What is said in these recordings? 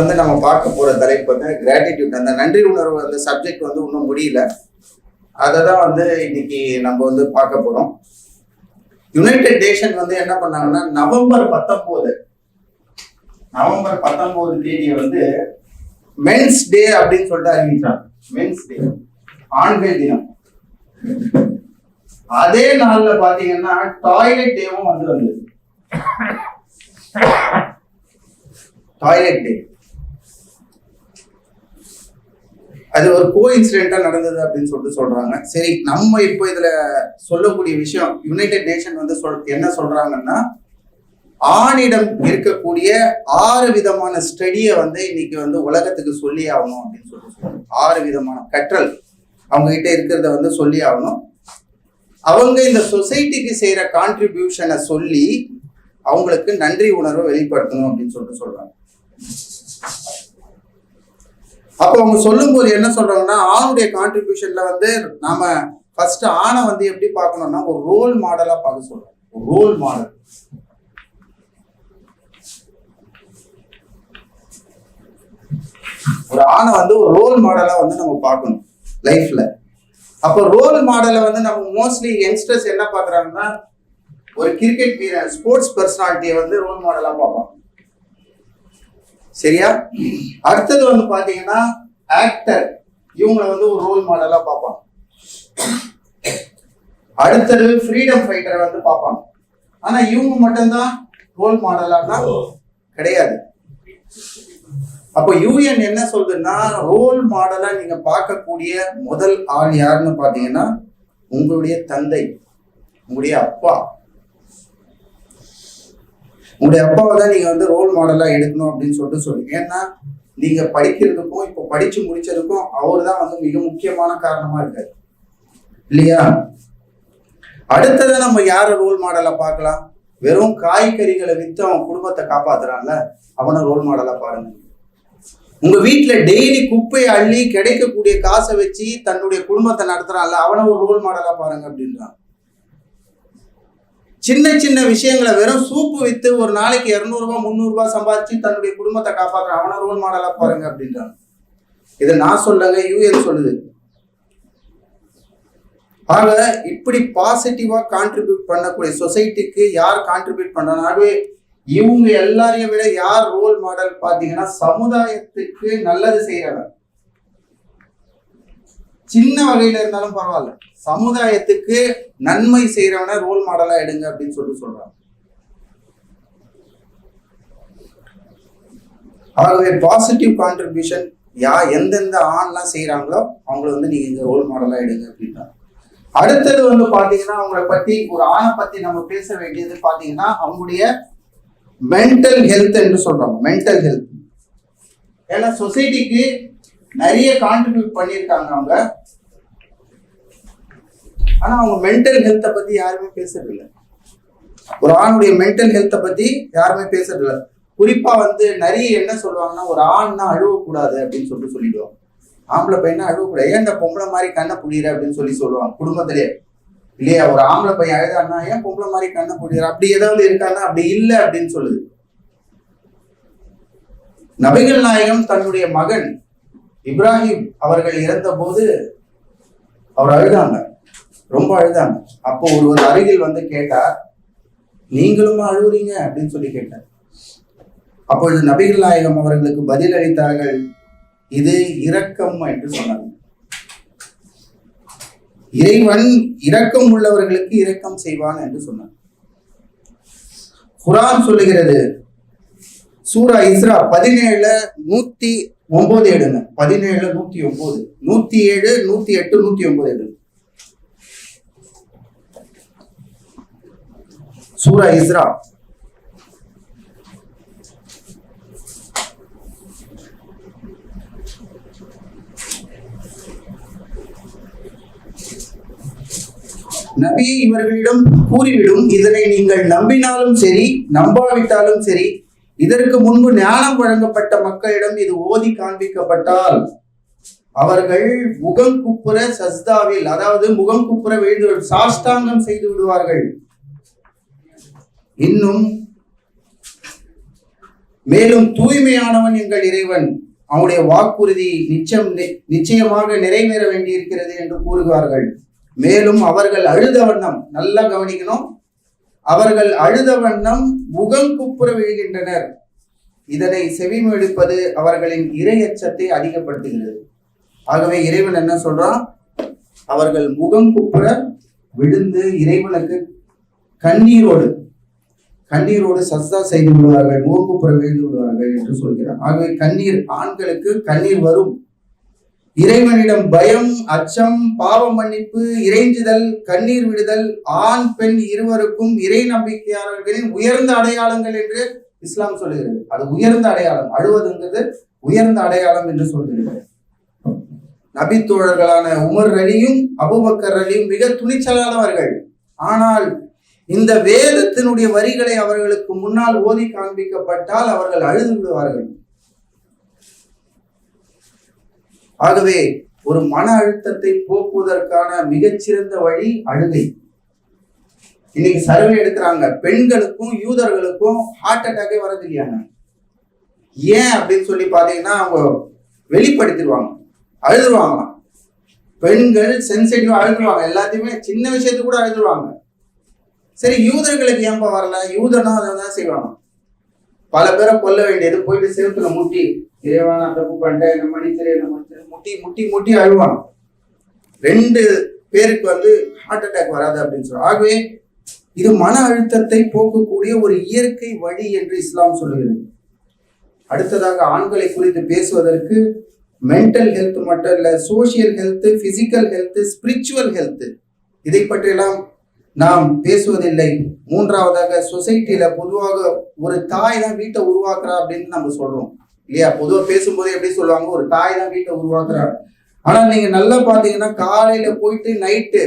வந்து நம்ம பார்க்க போற தலைப்பு வந்து கிராட்டிடியூட் அந்த நன்றி உணர்வு அந்த சப்ஜெக்ட் வந்து இன்னும் முடியல. அதை தான் வந்து இன்னைக்கு நம்ம வந்து பார்க்க போறோம். யுனைடெட் நேஷன் வந்து என்ன பண்ணாங்கன்னா நவம்பர் பத்தொன்பது நவம்பர் பத்தொன்பது தேதி வந்து மென்ஸ் டே அப்படின்னு சொல்லிட்டு அறிவிச்சாங்க. மென்ஸ் டே ஆண்கள் தினம். அதே நாள்ல பாத்தீங்கன்னா டாய்லெட் டேவும் வந்து வந்தது. டாய்லெட் டே அது ஒரு கோ இன்சிடென்டா நடந்தது அப்படின்னு சொல்லிட்டு சொல்றாங்க. சரி நம்ம இப்போ இதுல சொல்லக்கூடிய விஷயம் யுனைடெட் நேஷன் வந்து சொல் என்ன சொல்றாங்கன்னா ஆணிடம் இருக்கக்கூடிய ஆறு விதமான ஸ்டடியை வந்து இன்னைக்கு வந்து உலகத்துக்கு சொல்லி ஆகணும் அப்படின்னு சொல்லிட்டு சொல்றாங்க. ஆறு விதமான கற்றல். அவங்க கிட்ட இருக்கிறத வந்து சொல்லி ஆகணும். அவங்க இந்த சொசைட்டிக்கு செய்யற கான்ட்ரிபியூஷனை சொல்லி அவங்களுக்கு நன்றி உணர்வை வெளிப்படுத்தணும் அப்படின்னு சொல்லிட்டு சொல்றாங்க. அப்போ அவங்க சொல்லும்போது என்ன சொல்றாங்கன்னா ஆணுடைய கான்ட்ரிபியூஷன்ல வந்து நாம ஃபர்ஸ்ட் ஆணை வந்து எப்படி பார்க்கணும்னா ஒரு ரோல் மாடலா பார்க்க சொல்றோம். ஒரு ரோல் மாடல் ஒரு ஆணை வந்து ஒரு ரோல் மாடலா வந்து நம்ம பார்க்கணும் லைஃப்ல அப்போ ரோல் மாடலை வந்து நம்ம மோஸ்ட்லி யங்ஸ்டர்ஸ் என்ன பார்க்குறாங்கன்னா ஒரு கிரிக்கெட் வீரர் ஸ்போர்ட்ஸ் பர்சனாலிட்டியை வந்து ரோல் மாடலா பார்ப்பாங்க. சரியா? அடுத்தது வந்து பாத்தீங்கன்னா ஆக்டர் இவங்கள வந்து ஒரு ரோல் மாடலா பார்ப்பாங்க அடுத்தது ஃப்ரீடம் ஃபைட்டரை வந்து பார்ப்பாங்க ஆனா இவங்க மட்டும்தான் ரோல் மாடலானா கிடையாது. அப்போ யூஎன் என்ன சொல்றதுன்னா ரோல் மாடலா நீங்க பார்க்கக்கூடிய முதல் ஆள் யாருன்னு பாத்தீங்கன்னா உங்களுடைய தந்தை உங்களுடைய அப்பா. உங்களுடைய அப்பாவை தான் நீங்க வந்து ரோல் மாடலா எடுக்கணும் அப்படின்னு சொல்லிட்டு சொல்லுங்க ஏன்னா நீங்க படிக்கிறதுக்கும் இப்போ படிச்சு முடிச்சதுக்கும் அவர் தான் வந்து மிக முக்கியமான காரணமா இருக்காரு. இல்லையா? அடுத்ததை நம்ம யார ரோல் மாடலா பார்க்கலாம்? வெறும் காய்கறிகளை வித்து அவன் குடும்பத்தை காப்பாத்துறான்ல அவனை ரோல் மாடலா பாருங்க. உங்க வீட்டுல டெய்லி குப்பையை அள்ளி கிடைக்கக்கூடிய காசை வச்சு தன்னுடைய குடும்பத்தை நடத்துறான்ல அவனை ஒரு ரோல் மாடலா பாருங்க அப்படின்றான். சின்ன சின்ன விஷயங்களை வெறும் சூப்பு வித்து ஒரு நாளைக்கு இரநூறுபா முந்நூறுபா சம்பாதிச்சு தன்னுடைய குடும்பத்தை காப்பாற்றுற அவனை ரோல் மாடலா பாருங்க அப்படின்றாங்க. இதை நான் சொல்லங்க யூஎன் சொல்லுது. ஆக இப்படி பாசிட்டிவா கான்ட்ரிபியூட் பண்ணக்கூடிய சொசைட்டிக்கு யார் கான்ட்ரிபியூட் பண்ணனாலே இவங்க எல்லாரையும் விட யார் ரோல் மாடல் பாத்தீங்கன்னா சமுதாயத்துக்கு நல்லது செய்யறவங்க சின்ன வகையில இருந்தாலும் பரவாயில்ல. சமுதாயத்துக்கு நன்மை செய்யறவன ரோல் மாடலா எடுங்க அப்படின்னு சொல்லிட்டு சொல்றாங்க. ஆகவே பாசிட்டிவ் கான்ட்ரிபியூஷன் யா எந்தெந்த ஆண்லாம் செய்யறாங்களோ அவங்கள வந்து நீங்க இங்க ரோல் மாடலா எடுங்க அப்படின்னா. அடுத்தது வந்து பாத்தீங்கன்னா அவங்கள பத்தி ஒரு ஆணை பத்தி நம்ம பேச வேண்டியது பாத்தீங்கன்னா அவங்களுடைய மென்டல் ஹெல்த் என்று சொல்றாங்க மென்டல் ஹெல்த் ஏன்னா சொசைட்டிக்கு நிறைய கான்ட்ரிபியூட் பண்ணியிருக்காங்க அவங்க. ஆனா அவங்க மென்டல் ஹெல்த்தை பத்தி யாருமே பேசுறதில்லை ஒரு ஆணுடைய மென்டல் ஹெல்த்தை பத்தி யாருமே பேசுறதில்ல குறிப்பாக குறிப்பா வந்து நிறைய என்ன சொல்லுவாங்கன்னா ஒரு ஆண்னா அழுவக்கூடாது அப்படின்னு சொல்லிட்டு சொல்லிடுவாங்க. ஆம்பளை பையனா அழுவக்கூடாது. ஏன் இந்த பொம்பளை மாதிரி கண்ணை புடிகிற அப்படின்னு சொல்லி சொல்லுவாங்க குடும்பத்திலே. இல்லையா ஒரு ஆம்பளை பையன் அழுதான்னா ஏன் பொம்பளை மாதிரி கண்ணை புடிகிற அப்படி ஏதாவது இருக்கான்னா அப்படி இல்லை அப்படின்னு சொல்லுது. நபிகள் நாயகம் தன்னுடைய மகன் இப்ராஹிம் அவர்கள் இறந்த போது அவர் அழுதாங்க. ரொம்ப அழுதாங்க. அப்போ ஒருவர் அருகில் வந்து கேட்டார் நீங்களும் அழுவுறீங்க? அப்படின்னு சொல்லி கேட்டார். அப்பொழுது நபிகள் நாயகம் அவர்களுக்கு பதில் அளித்தார்கள் இது இரக்கம் என்று சொன்னார்கள் இறைவன் இரக்கம் உள்ளவர்களுக்கு இரக்கம் செய்வான் என்று சொன்னார். குரான் சொல்லுகிறது சூரா இஸ்ரா பதினேழுல நூத்தி ஒன்பது எடுங்க. பதினேழு நூத்தி ஒன்பது. நூத்தி ஏழு நூத்தி எட்டு நூத்தி ஒன்பது எடுங்க. சூரா இஸ்ரா. நபி இவர்களிடம் கூறிவிடும் இதனை நீங்கள் நம்பினாலும் சரி நம்பாவிட்டாலும் சரி இதற்கு முன்பு ஞானம் வழங்கப்பட்ட மக்களிடம் இது ஓதி காண்பிக்கப்பட்டால் அவர்கள் முகம் குப்புற சஸ்தாவில் அதாவது முகம் குப்புற விழுந்து சாஷ்டாங்கம் செய்து விடுவார்கள். இன்னும் மேலும் தூய்மையானவன் எங்கள் இறைவன். அவனுடைய வாக்குறுதி நிச்சயம் நிச்சயமாக நிறைவேற வேண்டியிருக்கிறது என்று கூறுகிறார்கள். மேலும் அவர்கள் அழுத வண்ணம் நல்லா கவனிக்கணும். அவர்கள் அழுத வண்ணம் முகம் குப்புற விழுகின்றனர். இதனை செவிமெடுப்பது அவர்களின் இரையச்சத்தை அதிகப்படுத்துகிறது. ஆகவே இறைவன் என்ன சொல்றான்? அவர்கள் முகம் குப்புற விழுந்து இறைவனுக்கு கண்ணீரோடு கண்ணீரோடு சஸ்தா செய்து விடுவார்கள் முகம் குப்புற விழுந்து விடுவார்கள் என்று சொல்கிறார். ஆகவே கண்ணீர் ஆண்களுக்கு கண்ணீர் வரும். இறைவனிடம் பயம் அச்சம் பாவ மன்னிப்பு இறைஞ்சுதல் கண்ணீர் விடுதல் ஆண் பெண் இருவருக்கும் இறை நம்பிக்கையாளர்களின் உயர்ந்த அடையாளங்கள் என்று இஸ்லாம் சொல்லுகிறது. அது உயர்ந்த அடையாளம். அழுவதுங்கிறது உயர்ந்த அடையாளம் என்று சொல்கிறது நபித்தோழர்களான உமர் அலியும் அபுபக்கர் அலியும் மிக துணிச்சலானவர்கள். ஆனால் இந்த வேதத்தினுடைய வரிகளை அவர்களுக்கு முன்னால் ஓதி காண்பிக்கப்பட்டால் அவர்கள் அழுது விடுவார்கள். ஆகவே ஒரு மன அழுத்தத்தை போக்குவதற்கான மிகச்சிறந்த வழி அழுகை. இன்னைக்கு சர்வே எடுக்கிறாங்க. பெண்களுக்கும் யூதர்களுக்கும் ஹார்ட் அட்டாக்கே வரது இல்லையாங்க ஏன் அப்படின்னு சொல்லி பாத்தீங்கன்னா அவங்க வெளிப்படுத்திடுவாங்க. அழுதுருவாங்க பெண்கள் சென்சிட்டிவ் அழுதுருவாங்க. எல்லாத்தையுமே சின்ன விஷயத்துக்கு கூட அழுதுருவாங்க. சரி யூதர்களுக்கு ஏன்பா வரல? யூதனா அதை தான் செய்வாங்க. பல பேரை கொல்ல வேண்டியது போயிட்டு செவுத்துல முட்டி. இறைவா நான் தப்பு பண்ணிட்டேன் என்ன மன்னிச்சிரு என்ன மன்னிச்சிரு முட்டி முட்டி முட்டி அழுவாங்க ரெண்டு பேருக்கு வந்து ஹார்ட் அட்டாக் வராது அப்படின்னு சொல்றாங்க. ஆகவே இது மன அழுத்தத்தை போக்கக்கூடிய ஒரு இயற்கை வழி என்று இஸ்லாம் சொல்லுகிறது. அடுத்ததாக ஆண்களை குறித்து பேசுவதற்கு மென்டல் ஹெல்த் மட்டும் இல்லை social health physical health spiritual health இதை பற்றியெல்லாம் நாம் பேசுவதில்லை. மூன்றாவதாக சொசைட்டியில பொதுவாக ஒரு தாய் தான் வீட்டை உருவாக்குறா அப்படின்னு நம்ம சொல்றோம். இல்லையா? பொதுவாக பேசும்போது எப்படி சொல்லுவாங்க? ஒரு தாய் தான் வீட்டை உருவாக்குறா. ஆனா நீங்க நல்லா பாத்தீங்கன்னா காலையில போயிட்டு நைட்டு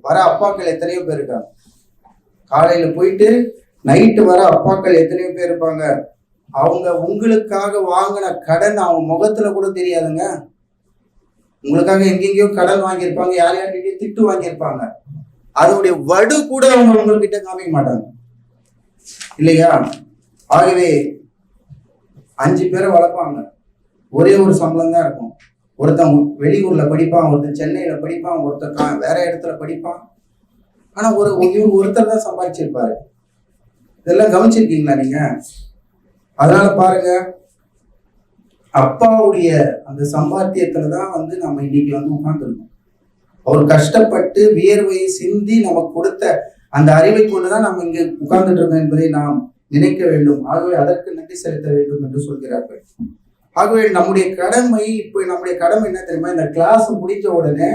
வர அப்பாக்கள் எத்தனையோ பேர் இருக்காங்க. காலையில போயிட்டு நைட்டு வர அப்பாக்கள் எத்தனையோ பேர் இருப்பாங்க. அவங்க உங்களுக்காக வாங்கின கடன் அவங்க முகத்துல கூட தெரியாதுங்க. உங்களுக்காக எங்கெங்கயோ கடன் வாங்கியிருப்பாங்க. யார் யார்கிட்டயும் திட்டு வாங்கியிருப்பாங்க. அதனுடைய வடு கூட அவங்க உங்ககிட்ட காமிக்க மாட்டாங்க. இல்லையா? ஆகவே அஞ்சு பேரை வளர்ப்பாங்க. ஒரே ஒரு சம்பளம் தான் இருக்கும். ஒருத்தன் வெளியூர்ல படிப்பான் ஒருத்தன் சென்னையில படிப்பான் ஒருத்தன் வேற இடத்துல படிப்பான். ஆனா ஒரு இவர் ஒருத்தர் தான் சம்பாதிச்சிருப்பாரு. இதெல்லாம் கவனிச்சிருக்கீங்களா நீங்க? அதனால பாருங்க அப்பாவுடைய அந்த சம்பாத்தியத்துல தான் வந்து நம்ம இன்னைக்கு வந்து உட்காந்துருக்கோம் அவர் கஷ்டப்பட்டு வியர்வை சிந்தி நமக்கு கொடுத்த அந்த அறிவை கொண்டுதான் நம்ம இங்கே உட்கார்ந்துட்டு இருக்கோம் என்பதை நாம் நினைக்க வேண்டும். ஆகவே அதற்கு நன்றி செலுத்த வேண்டும் என்று சொல்கிறார்கள். ஆகவே நம்முடைய கடமை இப்போ நம்முடைய கடமை என்ன தெரியுமா? இந்த கிளாஸ் முடிஞ்ச உடனே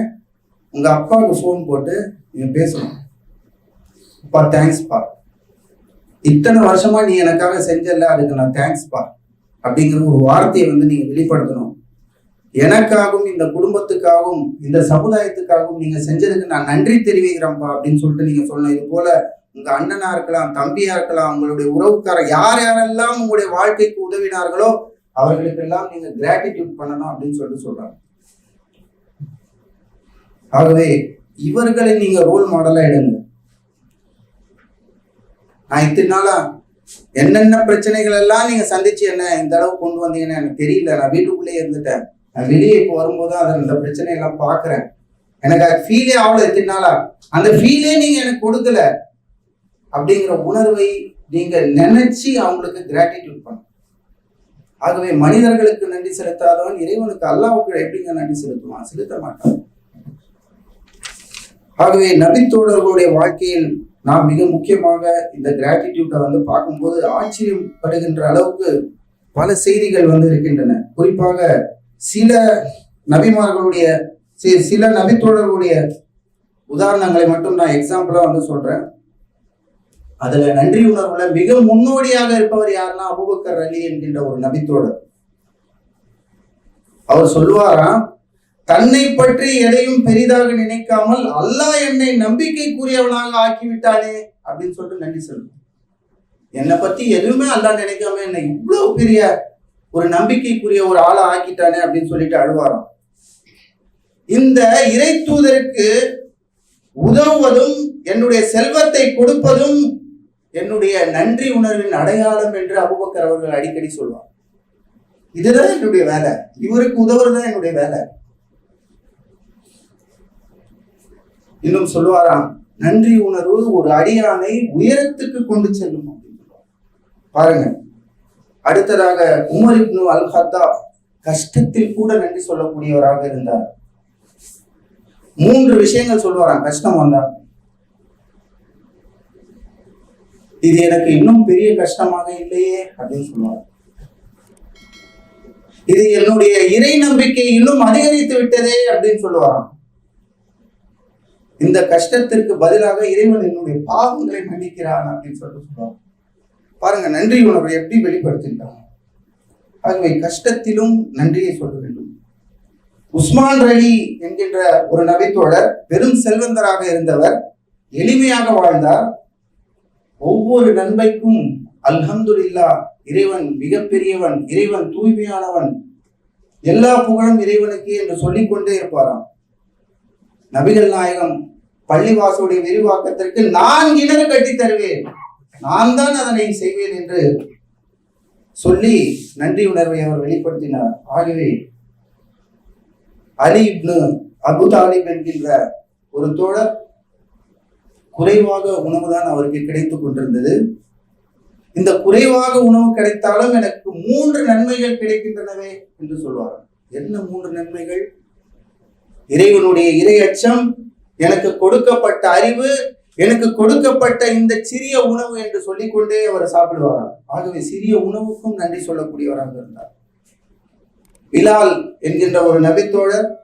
உங்க அப்பாவுக்கு ஃபோன் போட்டு நீங்க பேசணும். அப்பா தேங்க்ஸ்ப்பா இத்தனை வருஷமா நீ எனக்காக செஞ்சல அதுக்கு நான் தேங்க்ஸ்ப்பா அப்படிங்கிற ஒரு வார்த்தையை வந்து நீங்க வெளிப்படுத்தணும். எனக்காகவும் இந்த குடும்பத்துக்காகவும் இந்த சமுதாயத்துக்காகவும் நீங்க செஞ்சதுக்கு நான் நன்றி தெரிவிக்கிறேன்ப்பா அப்படின்னு சொல்லிட்டு நீங்க சொல்லணும். இது போல உங்க அண்ணனா இருக்கலாம் தம்பியா இருக்கலாம் உங்களுடைய உறவுக்காரர் யார் யாரெல்லாம் உங்களுடைய வாழ்க்கைக்கு உதவினார்களோ அவர்களுக்கெல்லாம் நீங்க கிராட்டிடியூட் பண்ணணும் அப்படின்னு சொல்லிட்டு சொல்றாங்க. ஆகவே இவர்களை நீங்க ரோல் மாடலா எடுங்க. நான் இத்தனை நாளா என்னென்ன பிரச்சனைகள் எல்லாம் நீங்க சந்திச்சு என்ன இந்த அளவு கொண்டு வந்தீங்கன்னு எனக்கு தெரியல. நான் வீட்டுக்குள்ளேயே இருந்துட்டேன். வெளியே இப்போ வரும்போது அதை இந்த பிரச்சனை எல்லாம் பார்க்குறேன். எனக்கு அது ஃபீலே ஆகல இத்தனை நாளா. அந்த ஃபீலே நீங்கள் எனக்கு கொடுக்கல. அப்படிங்கிற உணர்வை நீங்கள் நினைச்சு அவங்களுக்கு கிராட்டிடியூட் பண்ண. ஆகவே மனிதர்களுக்கு நன்றி செலுத்தாதவன் இறைவனுக்கு அல்லாவுக்கு எப்படிங்க நன்றி செலுத்துவான்? செலுத்த மாட்டான். ஆகவே நபித்தோழர்களுடைய வாழ்க்கையில் நாம் மிக முக்கியமாக இந்த கிராட்டிடியூட்டை வந்து பார்க்கும்போது ஆச்சரியப்படுகின்ற அளவுக்கு பல செய்திகள் வந்து இருக்கின்றன. குறிப்பாக சில நபிமார்களுடைய சில நபித்தோழர்களுடைய உதாரணங்களை மட்டும் நான் எக்ஸாம்பிளா வந்து சொல்றேன். அதுல நன்றி உணர்வுல மிக முன்னோடியாக இருப்பவர் யாருன்னா அபுபக்கர் அலி என்கின்ற ஒரு நபித்தோழர் அவர் சொல்லுவாராம் தன்னை பற்றி எதையும் பெரிதாக நினைக்காமல் அல்லாஹ் என்னை நம்பிக்கைக்குரியவனாக ஆக்கிவிட்டானே அப்படின்னு சொல்லிட்டு நன்றி சொல்லுவோம் என்னை பத்தி எதுவுமே அல்லாஹ் நினைக்காம என்னை இவ்வளவு பெரிய ஒரு நம்பிக்கைக்குரிய ஒரு ஆளை ஆக்கிட்டானே அப்படின்னு சொல்லிட்டு அழுவாராம். இந்த இறை தூதருக்கு உதவுவதும் என்னுடைய செல்வத்தை கொடுப்பதும் என்னுடைய நன்றி உணர்வின் அடையாளம் என்று அபுபக்கர் அவர்கள் அடிக்கடி சொல்வார். இதுதான் என்னுடைய வேலை. இவருக்கு உதவுறதுதான் என்னுடைய வேலை. இன்னும் சொல்லுவாராம் நன்றி உணர்வு ஒரு அடியானை உயரத்துக்கு கொண்டு செல்லும் அப்படின்னு பாருங்க அடுத்ததாக உமர் இப்னு அல் ஹத்தா கஷ்டத்தில் கூட நன்றி சொல்லக்கூடியவராக இருந்தார். மூன்று விஷயங்கள் சொல்லுவாராம் கஷ்டம் வந்தா இது எனக்கு இன்னும் பெரிய கஷ்டமாக இல்லையே அப்படின்னு சொல்லுவார். இது என்னுடைய இறை நம்பிக்கை இன்னும் அதிகரித்து விட்டதே அப்படின்னு சொல்லுவாராம். இந்த கஷ்டத்திற்கு பதிலாக இறைவன் என்னுடைய பாவங்களை மன்னிக்கிறான் அப்படின்னு சொல்லிட்டு சொல்லுவார். பாருங்க நன்றி உணர்வை எப்படி வெளிப்படுத்துகின்றான் ஆகவே கஷ்டத்திலும் நன்றியை சொல்ல வேண்டும். உஸ்மான் ரலி என்கின்ற ஒரு நபித்தோழர் பெரும் செல்வந்தராக இருந்தவர் எளிமையாக வாழ்ந்தார். ஒவ்வொரு நன்மைக்கும் அல்ஹம்துலில்லா இறைவன் மிகப்பெரியவன் இறைவன் தூய்மையானவன் எல்லா புகழும் இறைவனுக்கு என்று சொல்லிக்கொண்டே இருப்பாராம். நபிகள் நாயகம் பள்ளிவாசுடைய விரிவாக்கத்திற்கு நான் கிணறு கட்டி தருவேன். நான் தான் அதனை செய்வேன் என்று சொல்லி நன்றி உணர்வை அவர் வெளிப்படுத்தினார். ஆகவே அலி இப்னு அபு தாலிப் என்கின்ற ஒரு தோழர் குறைவாக உணவுதான் அவருக்கு கிடைத்துக் கொண்டிருந்தது. இந்த குறைவாக உணவு கிடைத்தாலும் எனக்கு மூன்று நன்மைகள் கிடைக்கின்றனவே என்று சொல்வார். என்ன மூன்று நன்மைகள்? இறைவனுடைய இறை அச்சம் எனக்கு கொடுக்கப்பட்ட அறிவு எனக்கு கொடுக்கப்பட்ட இந்த சிறிய உணவு என்று சொல்லிக்கொண்டே அவர் சாப்பிடுவாராம் ஆகவே சிறிய உணவுக்கும் நன்றி சொல்லக்கூடியவராக இருந்தார். பிலால் என்கின்ற ஒரு நபித்தோழர்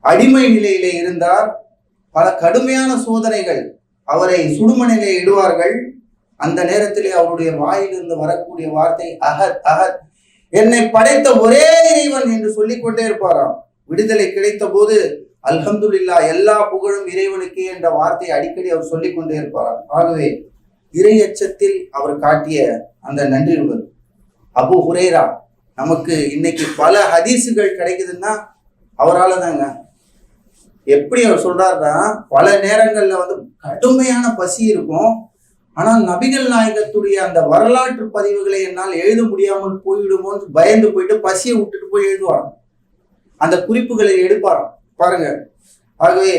அடிமை நிலையிலே இருந்தார். பல கடுமையான சோதனைகள் அவரை சுடுமணிலே இடுவார்கள். அந்த நேரத்திலே அவருடைய வாயிலிருந்து வரக்கூடிய வார்த்தை அகத் அகத் என்னை படைத்த ஒரே இறைவன் என்று சொல்லிக்கொண்டே இருப்பாராம். விடுதலை கிடைத்த போது அல்ஹம்துல்லா எல்லா புகழும் இறைவனுக்கே என்ற வார்த்தையை அடிக்கடி அவர் சொல்லிக் கொண்டே இருப்பார். ஆகவே இறை அச்சத்தில் அவர் காட்டிய அந்த நன்றி உணர்வு அபு ஹுரேரா நமக்கு இன்னைக்கு பல ஹதீஸுகள் கிடைக்குதுன்னா அவரால் தாங்க. எப்படி அவர் சொல்றாருன்னா பல நேரங்களில் வந்து கடுமையான பசி இருக்கும். ஆனால் நபிகள் நாயகத்துடைய அந்த வரலாற்று பதிவுகளை என்னால் எழுத முடியாமல் போய்விடுமோன்னு பயந்து போயிட்டு பசியை விட்டுட்டு போய் எழுதுவாராம். அந்த குறிப்புகளை எடுப்பாராம். பாருங்க. ஆகவே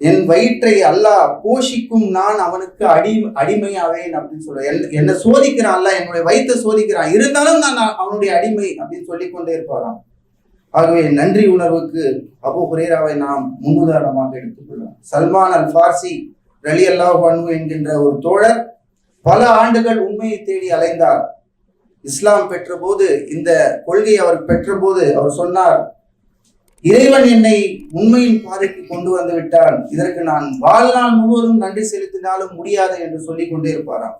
என் வயிற்றை அல்லாஹ் போஷிக்கும் நான் அவனுக்கு அடி அடிமையாவேன் அப்படின்னு சொல்லுவேன் என்- என்னை சோதிக்கிறான் அல்ல என்னுடைய வயிற்றை சோதிக்கிறான். இருந்தாலும் நான் அவனுடைய அடிமை அப்படின்னு சொல்லிக்கொண்டே இருப்பாராம். ஆகவே நன்றி உணர்வுக்கு அபு ஹுரேராவை நாம் முன்னுதாரணமாக எடுத்துக்கொள்ளலாம் சல்மான் அல் ஃபார்சி ரலி அல்லாஹ் என்கின்ற ஒரு தோழர் பல ஆண்டுகள் உண்மையை தேடி அலைந்தார். இஸ்லாம் பெற்றபோது இந்த கொள்கையை அவர் பெற்றபோது அவர் சொன்னார் இறைவன் என்னை உண்மையின் பாதைக்கு கொண்டு வந்து விட்டான். இதற்கு நான் வாழ்நாள் முழுவதும் நன்றி செலுத்தினாலும் முடியாது என்று சொல்லிக் கொண்டே இருப்பாராம்.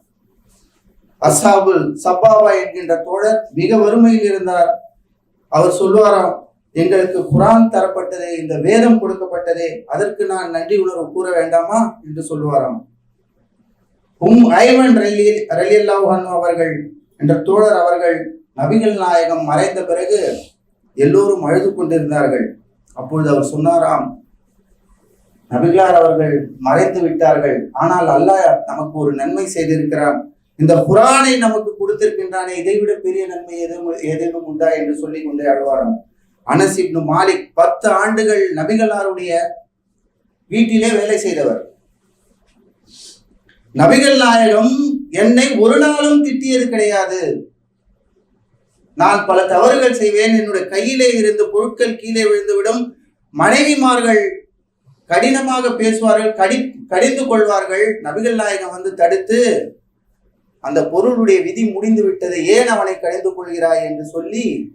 அசாபுல் சப்பாபா என்கின்ற தோழர் மிக வறுமையில் இருந்தார். அவர் சொல்லுவாராம் எங்களுக்கு குரான் தரப்பட்டதே இந்த வேதம் கொடுக்கப்பட்டதே அதற்கு நான் நன்றி உணர்வு கூற வேண்டாமா? என்று சொல்லுவாராம். உம் ஐவன் ரலி ரலியல்லாஹு அவர்கள் என்ற தோழர் அவர்கள் நபிகள் நாயகம் மறைந்த பிறகு எல்லோரும் அழுது கொண்டிருந்தார்கள். அப்பொழுது அவர் சொன்னாராம் நபிகளார் அவர்கள் மறைந்து விட்டார்கள். ஆனால் அல்லாஹ் நமக்கு ஒரு நன்மை செய்திருக்கிறான். இந்த குரானை நமக்கு கொடுத்திருக்கின்றானே இதைவிட பெரிய நன்மை எதுவும் ஏதேனும் உண்டா என்று சொல்லி கொண்டே அழுவாராம். அனஸ் இப்னு மாலிக் பத்து ஆண்டுகள் நபிகளாருடைய வீட்டிலே வேலை செய்தவர். நபிகள் நாயகம் என்னை ஒரு நாளும் திட்டியது கிடையாது. நான் பல தவறுகள் செய்வேன். என்னுடைய கையிலே இருந்த பொருட்கள் கீழே விழுந்துவிடும். மனைவிமார்கள் கடினமாக பேசுவார்கள். கடி கடிந்து கொள்வார்கள். நபிகள் நாயகம் வந்து தடுத்து அந்த பொருளுடைய விதி முடிந்து விட்டது. ஏன் அவனை கடிந்து கொள்கிறாய் என்று சொல்லி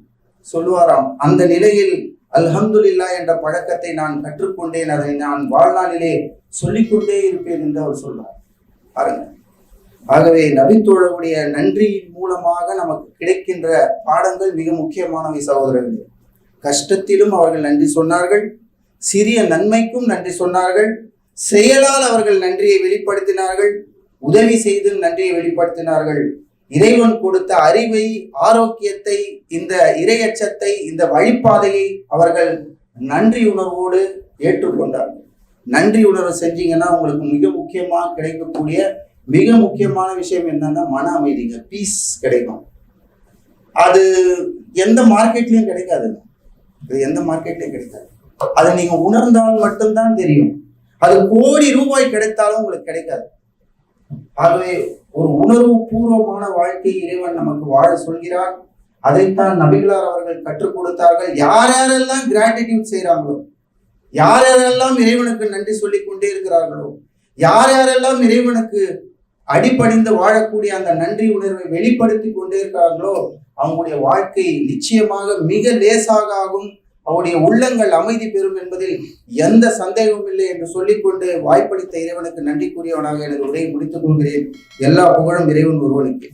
சொல்லுவாராம். அந்த நிலையில் அல்ஹம்துல்லா என்ற பழக்கத்தை நான் கற்றுக்கொண்டேன். அதை நான் வாழ்நாளிலே சொல்லிக்கொண்டே இருப்பேன் என்று அவர் சொல்றார் பாருங்க. ஆகவே நபித்தோழருடைய நன்றியின் மூலமாக நமக்கு கிடைக்கின்ற பாடங்கள் மிக முக்கியமானவை சகோதரர்களே. கஷ்டத்திலும் அவர்கள் நன்றி சொன்னார்கள். சிறிய நன்மைக்கும் நன்றி சொன்னார்கள். செயலால் அவர்கள் நன்றியை வெளிப்படுத்தினார்கள். உதவி செய்து நன்றியை வெளிப்படுத்தினார்கள். இறைவன் கொடுத்த அறிவை ஆரோக்கியத்தை இந்த இரையச்சத்தை இந்த வழிபாதையை அவர்கள் நன்றி உணர்வோடு ஏற்றுக்கொண்டார்கள். நன்றி உணர்வு செஞ்சீங்கன்னா உங்களுக்கு மிக முக்கியமாக கிடைக்கக்கூடிய மிக முக்கியமான விஷயம் என்னன்னா மன அமைதிங்க. பீஸ் கிடைக்கும். அது எந்த மார்க்கெட்லயும் கிடைக்காதுங்க அது எந்த மார்க்கெட்லயும் கிடைக்காது. அதை நீங்க உணர்ந்தால் மட்டும்தான் தெரியும். அது கோடி ரூபாய் கிடைத்தாலும் உங்களுக்கு கிடைக்காது. ஆகவே ஒரு உணர்வு பூர்வமான வாழ்க்கை இறைவன் நமக்கு வாழ சொல்கிறார் அதைத்தான் நபிகளார் அவர்கள் கற்றுக் கொடுத்தார்கள். யார் யாரெல்லாம் கிராட்டிடியூட் செய்கிறாங்களோ யார் யாரெல்லாம் இறைவனுக்கு நன்றி சொல்லிக் கொண்டே இருக்கிறார்களோ யார் யாரெல்லாம் இறைவனுக்கு அடிப்பணிந்து வாழக்கூடிய அந்த நன்றி உணர்வை வெளிப்படுத்தி கொண்டே இருக்கிறார்களோ அவங்களுடைய வாழ்க்கை நிச்சயமாக மிக லேசாக ஆகும். அவருடைய உள்ளங்கள் அமைதி பெறும் என்பதில் எந்த சந்தேகமும் இல்லை என்று சொல்லிக்கொண்டு வாய்ப்பளித்த இறைவனுக்கு நன்றி கூறியவனாக எனது உரையை முடித்துக் கொள்கிறேன். எல்லா புகழும் இறைவன் ஒருவனுக்கு.